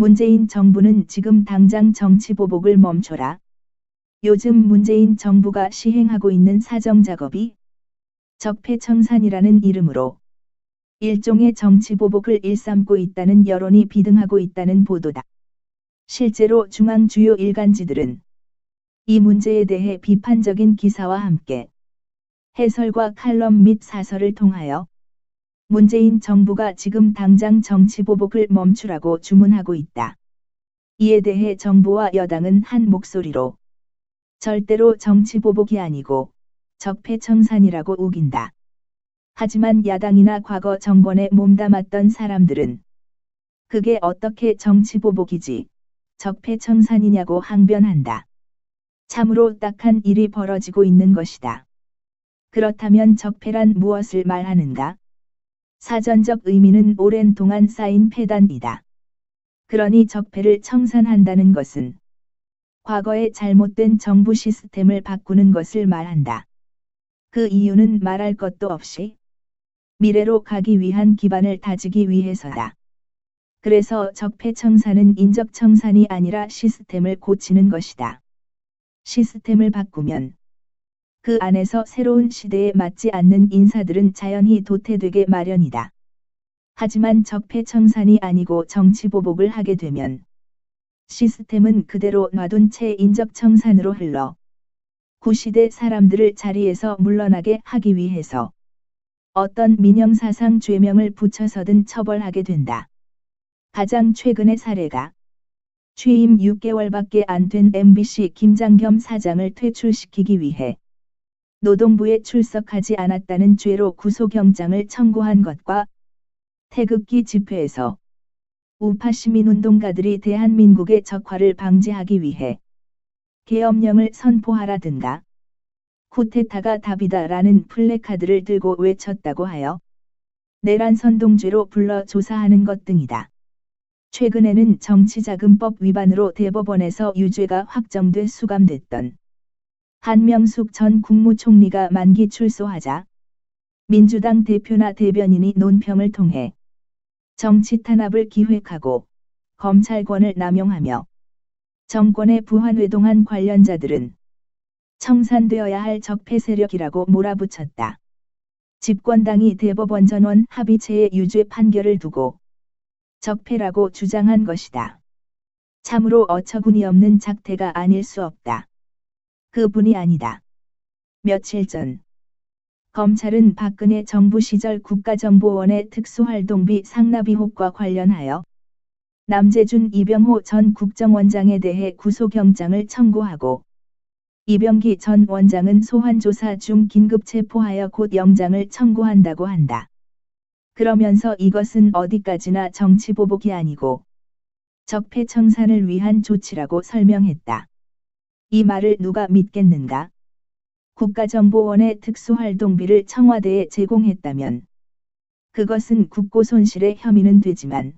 문재인 정부는 지금 당장 정치 보복을 멈춰라. 요즘 문재인 정부가 시행하고 있는 사정 작업이 적폐청산이라는 이름으로 일종의 정치 보복을 일삼고 있다는 여론이 비등하고 있다는 보도다. 실제로 중앙 주요 일간지들은 이 문제에 대해 비판적인 기사와 함께 해설과 칼럼 및 사설을 통하여 문재인 정부가 지금 당장 정치 보복을 멈추라고 주문하고 있다. 이에 대해 정부와 여당은 한 목소리로 절대로 정치 보복이 아니고 적폐청산이라고 우긴다. 하지만 야당이나 과거 정권에 몸담았던 사람들은 그게 어떻게 정치 보복이지 적폐청산이냐고 항변한다. 참으로 딱한 일이 벌어지고 있는 것이다. 그렇다면 적폐란 무엇을 말하는가? 사전적 의미는 오랜 동안 쌓인 폐단이다. 그러니 적폐를 청산한다는 것은 과거의 잘못된 정부 시스템을 바꾸는 것을 말한다. 그 이유는 말할 것도 없이 미래로 가기 위한 기반을 다지기 위해서다. 그래서 적폐청산은 인적청산이 아니라 시스템을 고치는 것이다. 시스템을 바꾸면 그 안에서 새로운 시대에 맞지 않는 인사들은 자연히 도태되게 마련이다. 하지만 적폐청산이 아니고 정치보복을 하게 되면 시스템은 그대로 놔둔 채 인적청산으로 흘러 구시대 사람들을 자리에서 물러나게 하기 위해서 어떤 민영사상 죄명을 붙여서든 처벌하게 된다. 가장 최근의 사례가 취임 6개월밖에 안 된 MBC 김장겸 사장을 퇴출시키기 위해 노동부에 출석하지 않았다는 죄로 구속영장을 청구한 것과 태극기 집회에서 우파 시민운동가들이 대한민국의 적화를 방지하기 위해 계엄령을 선포하라든가 쿠데타가 답이다라는 플래카드를 들고 외쳤다고 하여 내란 선동죄로 불러 조사하는 것 등이다. 최근에는 정치자금법 위반으로 대법원에서 유죄가 확정돼 수감됐던 한명숙 전 국무총리가 만기 출소하자 민주당 대표나 대변인이 논평을 통해 정치 탄압을 기획하고 검찰권을 남용하며 정권에 부한회동한 관련자들은 청산되어야 할 적폐 세력이라고 몰아붙였다. 집권당이 대법원 전원 합의체의 유죄 판결을 두고 적폐라고 주장한 것이다. 참으로 어처구니 없는 작태가 아닐 수 없다. 그뿐이 아니다. 며칠 전 검찰은 박근혜 정부 시절 국가정보원의 특수활동비 상납 의혹과 관련하여 남재준 이병호 전 국정원장에 대해 구속영장을 청구하고 이병기 전 원장은 소환조사 중 긴급 체포하여 곧 영장을 청구한다고 한다. 그러면서 이것은 어디까지나 정치보복이 아니고 적폐청산을 위한 조치라고 설명했다. 이 말을 누가 믿겠는가? 국가정보원의 특수활동비를 청와대에 제공했다면 그것은 국고 손실의 혐의는 되지만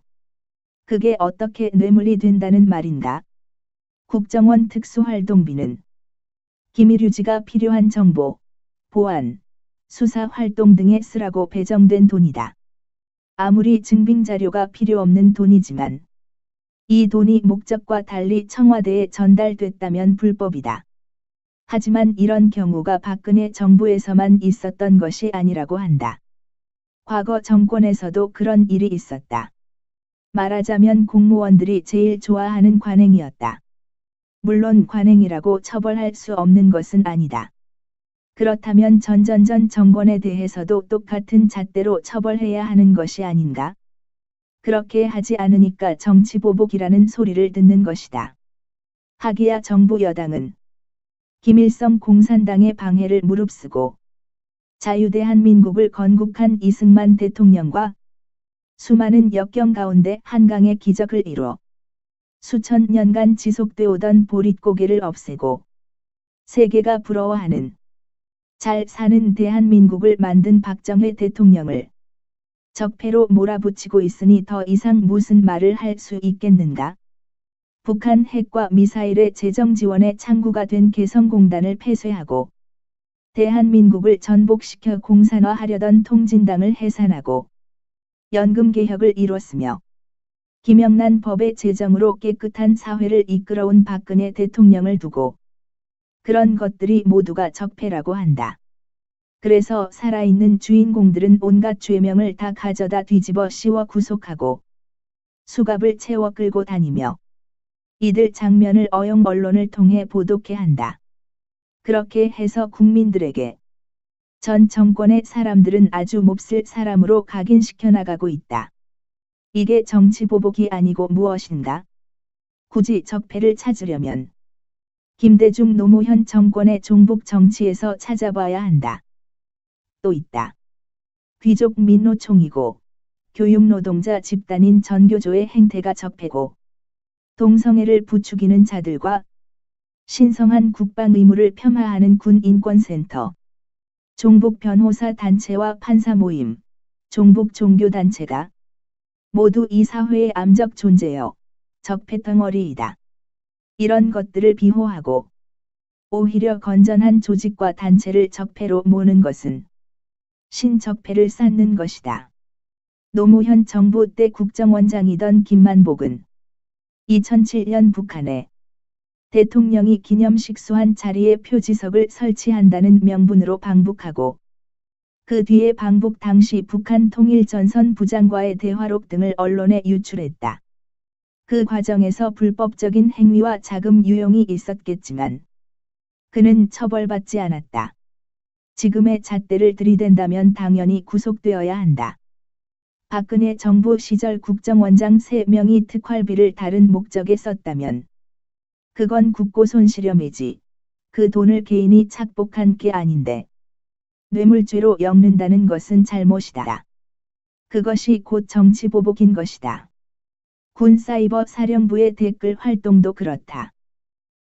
그게 어떻게 뇌물이 된다는 말인가? 국정원 특수활동비는 기밀 유지가 필요한 정보, 보안, 수사 활동 등에 쓰라고 배정된 돈이다. 아무리 증빙 자료가 필요 없는 돈이지만 이 돈이 목적과 달리 청와대에 전달됐다면 불법이다. 하지만 이런 경우가 박근혜 정부에서만 있었던 것이 아니라고 한다. 과거 정권에서도 그런 일이 있었다. 말하자면 공무원들이 제일 좋아하는 관행이었다. 물론 관행이라고 처벌할 수 없는 것은 아니다. 그렇다면 전전전 정권에 대해서도 똑같은 잣대로 처벌해야 하는 것이 아닌가? 그렇게 하지 않으니까 정치 보복이라는 소리를 듣는 것이다. 하기야 정부 여당은 김일성 공산당의 방해를 무릅쓰고 자유대한민국을 건국한 이승만 대통령과 수많은 역경 가운데 한강의 기적을 이뤄 수천 년간 지속돼 오던 보릿고개를 없애고 세계가 부러워하는 잘 사는 대한민국을 만든 박정희 대통령을 적폐로 몰아붙이고 있으니 더 이상 무슨 말을 할 수 있겠는가? 북한 핵과 미사일의 재정 지원에 창구가 된 개성공단을 폐쇄하고 대한민국을 전복시켜 공산화하려던 통진당을 해산하고 연금 개혁을 이뤘으며 김영란 법의 제정으로 깨끗한 사회를 이끌어온 박근혜 대통령을 두고 그런 것들이 모두가 적폐라고 한다. 그래서 살아있는 주인공들은 온갖 죄명을 다 가져다 뒤집어 씌워 구속하고 수갑을 채워 끌고 다니며 이들 장면을 어용 언론을 통해 보도케 한다. 그렇게 해서 국민들에게 전 정권의 사람들은 아주 몹쓸 사람으로 각인시켜 나가고 있다. 이게 정치 보복이 아니고 무엇인가? 굳이 적폐를 찾으려면 김대중 노무현 정권의 종북 정치에서 찾아봐야 한다. 또 있다. 귀족 민노총이고 교육노동자 집단인 전교조의 행태가 적폐고 동성애를 부추기는 자들과 신성한 국방 의무를 폄하하는 군인권센터 종북 변호사 단체와 판사 모임, 종북 종교 단체가 모두 이 사회의 암적 존재여 적폐덩어리이다. 이런 것들을 비호하고 오히려 건전한 조직과 단체를 적폐로 모는 것은 신적폐를 쌓는 것이다. 노무현 정부 때 국정원장이던 김만복은 2007년 북한에 대통령이 기념식 수한 자리에 표지석을 설치한다는 명분으로 방북하고 그 뒤에 방북 당시 북한 통일전선 부장과의 대화록 등을 언론에 유출했다. 그 과정에서 불법적인 행위와 자금 유용이 있었겠지만 그는 처벌받지 않았다. 지금의 잣대를 들이댄다면 당연히 구속되어야 한다. 박근혜 정부 시절 국정원장 3명이 특활비를 다른 목적에 썼다면 그건 국고 손실염이지. 그 돈을 개인이 착복한 게 아닌데. 뇌물죄로 엮는다는 것은 잘못이다. 그것이 곧 정치보복인 것이다. 군 사이버 사령부의 댓글 활동도 그렇다.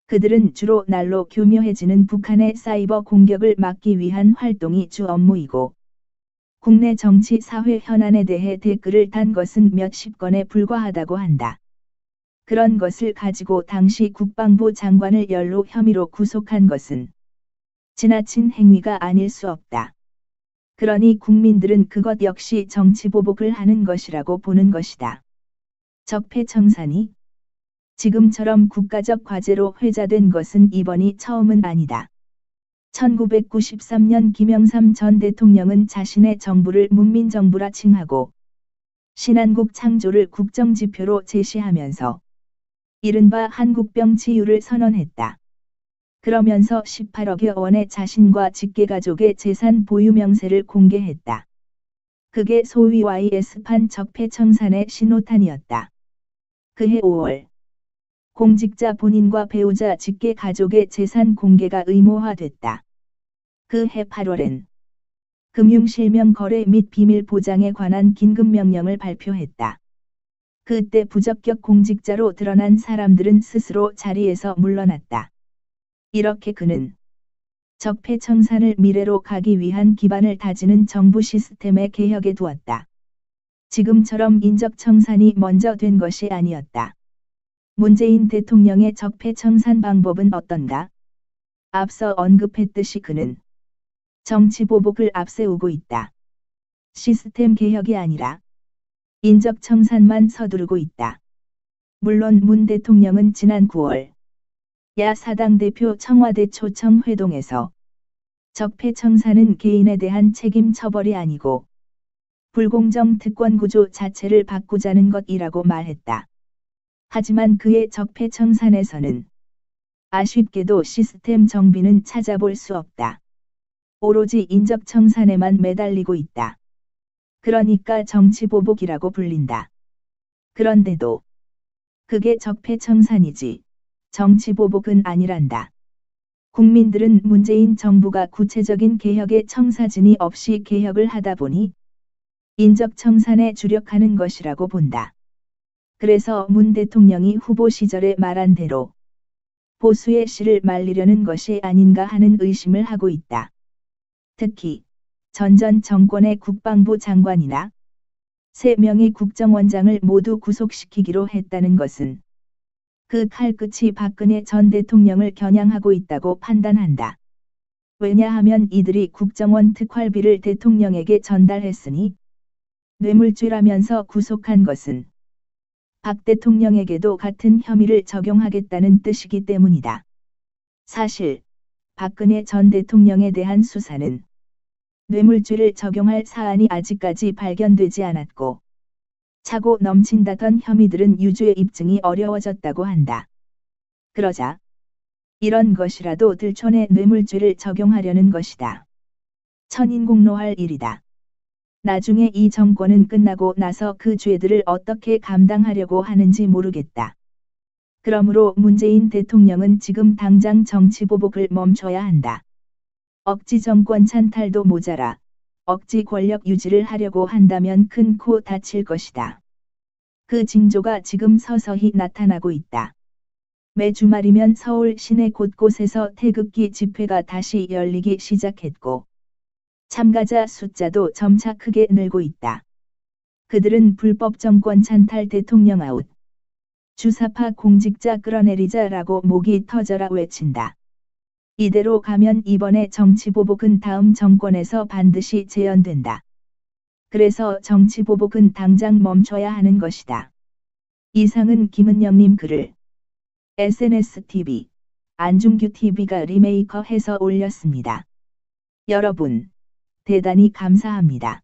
그들은 주로 날로 교묘해지는 북한의 사이버 공격을 막기 위한 활동이 주 업무이고 국내 정치 사회 현안에 대해 댓글을 단 것은 몇십 건에 불과하다고 한다. 그런 것을 가지고 당시 국방부 장관을 연로 혐의로 구속한 것은 지나친 행위가 아닐 수 없다. 그러니 국민들은 그것 역시 정치 보복을 하는 것이라고 보는 것이다. 적폐청산이 지금처럼 국가적 과제로 회자된 것은 이번이 처음은 아니다. 1993년 김영삼 전 대통령은 자신의 정부를 문민정부라 칭하고 신한국 창조를 국정지표로 제시하면서 이른바 한국병 치유를 선언했다. 그러면서 18억여 원의 자신과 직계가족의 재산 보유 명세를 공개했다. 그게 소위 YS판 적폐청산의 신호탄이었다. 그해 5월 공직자 본인과 배우자 직계 가족의 재산 공개가 의무화됐다. 그해 8월엔 금융실명 거래 및 비밀 보장에 관한 긴급명령을 발표했다. 그때 부적격 공직자로 드러난 사람들은 스스로 자리에서 물러났다. 이렇게 그는 적폐 청산을 미래로 가기 위한 기반을 다지는 정부 시스템의 개혁에 두었다. 지금처럼 인적 청산이 먼저 된 것이 아니었다. 문재인 대통령의 적폐 청산 방법은 어떤가? 앞서 언급했듯이 그는 정치 보복을 앞세우고 있다. 시스템 개혁이 아니라 인적 청산만 서두르고 있다. 물론 문 대통령은 지난 9월 야 사당 대표 청와대 초청 회동에서 적폐 청산은 개인에 대한 책임 처벌이 아니고 불공정 특권 구조 자체를 바꾸자는 것이라고 말했다. 하지만 그의 적폐청산에서는 아쉽게도 시스템 정비는 찾아볼 수 없다. 오로지 인적 청산에만 매달리고 있다. 그러니까 정치 보복이라고 불린다. 그런데도 그게 적폐 청산이지 정치 보복은 아니란다. 국민들은 문재인 정부가 구체적인 개혁의 청사진이 없이 개혁을 하다 보니 인적 청산에 주력하는 것이라고 본다. 그래서 문 대통령이 후보 시절에 말한 대로 보수의 씨를 말리려는 것이 아닌가 하는 의심을 하고 있다. 특히 전전 정권의 국방부 장관이나 세 명의 국정원장을 모두 구속시키기로 했다는 것은 그 칼끝이 박근혜 전 대통령을 겨냥하고 있다고 판단한다. 왜냐하면 이들이 국정원 특활비를 대통령에게 전달했으니 뇌물죄라면서 구속한 것은 박 대통령에게도 같은 혐의를 적용하겠다는 뜻이기 때문이다. 사실, 박근혜 전 대통령에 대한 수사는 뇌물죄를 적용할 사안이 아직까지 발견되지 않았고, 차고 넘친다던 혐의들은 유죄 입증이 어려워졌다고 한다. 그러자 이런 것이라도 들촌에 뇌물죄를 적용하려는 것이다. 천인공노할 일이다. 나중에 이 정권은 끝나고 나서 그 죄들을 어떻게 감당하려고 하는지 모르겠다. 그러므로 문재인 대통령은 지금 당장 정치 보복을 멈춰야 한다. 억지 정권 찬탈도 모자라 억지 권력 유지를 하려고 한다면 큰 코 다칠 것이다. 그 징조가 지금 서서히 나타나고 있다. 매 주말이면 서울 시내 곳곳에서 태극기 집회가 다시 열리기 시작했고, 참가자 숫자도 점차 크게 늘고 있다. 그들은 불법 정권 찬탈 대통령 아웃, 주사파 공직자 끌어내리자라고 목이 터져라 외친다. 이대로 가면 이번에 정치 보복은 다음 정권에서 반드시 재현된다. 그래서 정치 보복은 당장 멈춰야 하는 것이다. 이상은 김은영님 글을 SNSTV, 안중규TV가 리메이커해서 올렸습니다. 여러분, 대단히 감사합니다.